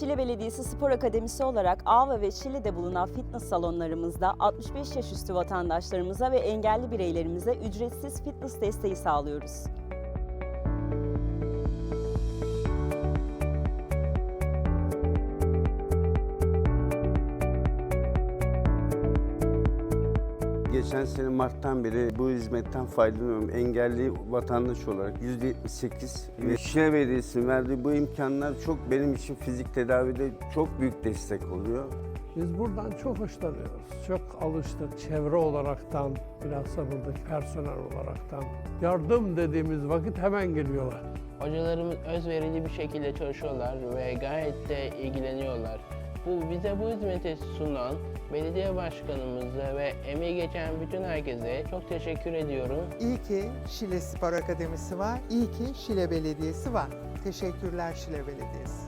Şile Belediyesi Spor Akademisi olarak Ava ve Şile'de bulunan fitness salonlarımızda 65 yaş üstü vatandaşlarımıza ve engelli bireylerimize ücretsiz fitness desteği sağlıyoruz. Geçen sene Mart'tan beri bu hizmetten faydalanıyorum. Engelli vatandaş olarak %78 ve Şile Belediyesi'nin verdiği bu imkanlar çok benim için fizik tedavide çok büyük destek oluyor. Biz buradan çok hoşlanıyoruz. Çok alıştık çevre olaraktan, bilhassa buradaki personel olaraktan. Yardım dediğimiz vakit hemen geliyorlar. Hocalarımız özverili bir şekilde çalışıyorlar ve gayet de ilgileniyorlar. Bu bize bu hizmeti sunan belediye başkanımıza ve emeği geçen bütün herkese çok teşekkür ediyorum. İyi ki Şile Spor Akademisi var. İyi ki Şile Belediyesi var. Teşekkürler Şile Belediyesi.